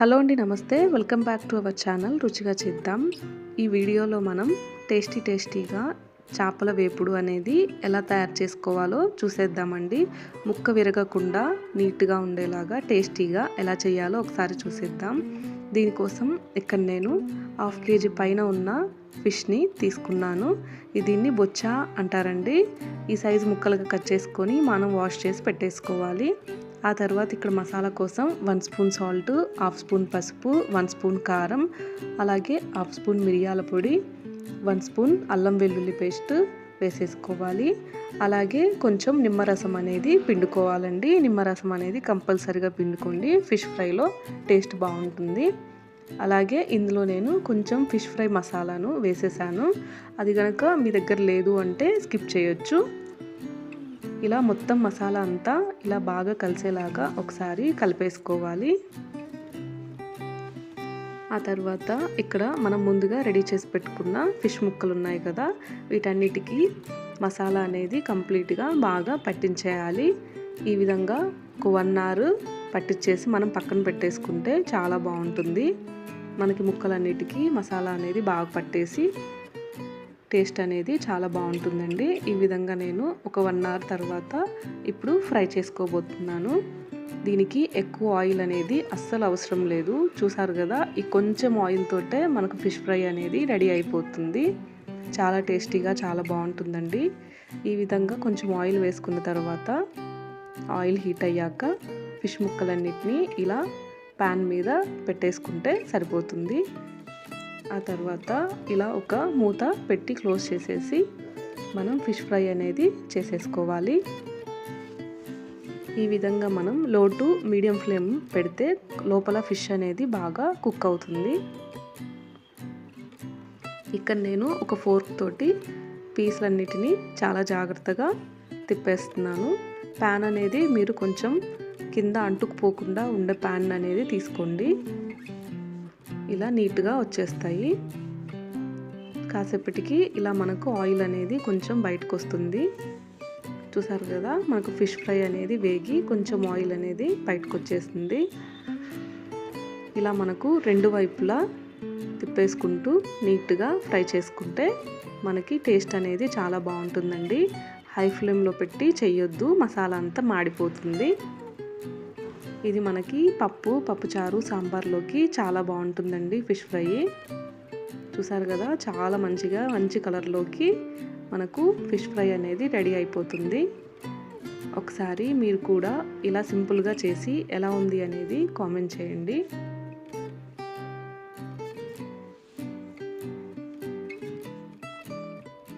Hello అండి నమస్తే. Welcome back to our channel రుచిగా చేద్దాం. ఈ వీడియోలో మనం టేస్టీ టేస్టీగా చేపల వేపుడు అనేది ఎలా తయారు చేసుకోవాలో చూసేద్దామండి. ముక్క విరగకుండా నీట్గా ఉండేలాగా టేస్టీగా ఎలా చేయాలో ఒకసారి చూసేద్దాం. దీనికోసం ఇక్కడ నేను హాఫ్ కేజీ పైన ఉన్న ఫిష్ని తీసుకున్నాను. దీన్ని బొచ్చ అంటారండి. ఈ సైజు ముక్కలుగా కట్ చేసుకొని మనం వాష్ చేసి పెట్టేసుకోవాలి. ఆ తర్వాత ఇక్కడ మసాలా కోసం one spoon salt half spoon పసుపు వన్ స్పూన్ కారం అలాగే హాఫ్ స్పూన్ మిరియాల పొడి వన్ స్పూన్ అల్లం వెల్లుల్లి పేస్ట్ వేసేసుకోవాలి. అలాగే కొంచెం నిమ్మరసం అనేది పిండుకోవాలండి. నిమ్మరసం అనేది కంపల్సరిగా పిండుకోండి. ఫిష్ ఫ్రైలో టేస్ట్ బాగుంటుంది. అలాగే ఇందులో నేను కొంచెం ఫిష్ ఫ్రై మసాలాను వేసేసాను. అది కనుక మీ దగ్గర లేదు అంటే స్కిప్ చేయొచ్చు. ఇలా మొత్తం మసాలా అంతా ఇలా బాగా కలిసేలాగా ఒకసారి కలిపేసుకోవాలి. ఆ తర్వాత ఇక్కడ మనం ముందుగా రెడీ చేసి పెట్టుకున్న ఫిష్ ముక్కలు ఉన్నాయి కదా వీటన్నిటికీ మసాలా అనేది కంప్లీట్గా బాగా పట్టించేయాలి. ఈ విధంగా ఒక వన్ అవర్ పట్టించేసి మనం పక్కన పెట్టేసుకుంటే చాలా బాగుంటుంది. మనకి ముక్కలన్నిటికీ మసాలా అనేది బాగా పట్టేసి టేస్ట్ అనేది చాలా బాగుంటుందండి. ఈ విధంగా నేను ఒక వన్ అవర్ తర్వాత ఇప్పుడు ఫ్రై చేసుకోబోతున్నాను. దీనికి ఎక్కువ ఆయిల్ అనేది అస్సలు అవసరం లేదు. చూసారు కదా ఈ కొంచెం ఆయిల్ తోటే మనకు ఫిష్ ఫ్రై అనేది రెడీ అయిపోతుంది. చాలా టేస్టీగా చాలా బాగుంటుందండి. ఈ విధంగా కొంచెం ఆయిల్ వేసుకున్న తర్వాత ఆయిల్ హీట్ అయ్యాక ఫిష్ ముక్కలన్నిటినీ ఇలా ప్యాన్ మీద పెట్టేసుకుంటే సరిపోతుంది. ఆ తర్వాత ఇలా ఒక మూత పెట్టి క్లోజ్ చేసేసి మనం ఫిష్ ఫ్రై అనేది చేసేసుకోవాలి. ఈ విధంగా మనం లో టు మీడియం ఫ్లేమ్ పెడితే లోపల ఫిష్ అనేది బాగా కుక్ అవుతుంది. ఇక్కడ నేను ఒక ఫోర్క్ తోటి పీసులన్నిటినీ చాలా జాగ్రత్తగా తిప్పేస్తున్నాను. ప్యాన్ అనేది మీరు కొంచెం కింద అంటుకుపోకుండా ఉండే ప్యాన్ అనేది తీసుకోండి. ఇలా నీట్గా వచ్చేస్తాయి. కాసేపటికి ఇలా మనకు ఆయిల్ అనేది కొంచెం బయటకు వస్తుంది చూసారు కదా మనకు ఫిష్ ఫ్రై అనేది వేగి కొంచెం ఆయిల్ అనేది బయటకు వచ్చేస్తుంది ఇలా మనకు రెండు వైపులా తిప్పేసుకుంటూ నీట్గా ఫ్రై చేసుకుంటే మనకి టేస్ట్ అనేది చాలా బాగుంటుందండి. హై ఫ్లేమ్లో పెట్టి చేయొద్దు మసాలా అంతా మాడిపోతుంది. ఇది మనకి పప్పు పప్పుచారు సాంబార్లోకి చాలా బాగుంటుందండి ఫిష్ ఫ్రై. చూసారు కదా చాలా మంచిగా మంచి కలర్లోకి మనకు ఫిష్ ఫ్రై అనేది రెడీ అయిపోతుంది. ఒకసారి మీరు కూడా ఇలా సింపుల్గా చేసి ఎలా ఉంది అనేది కామెంట్ చేయండి.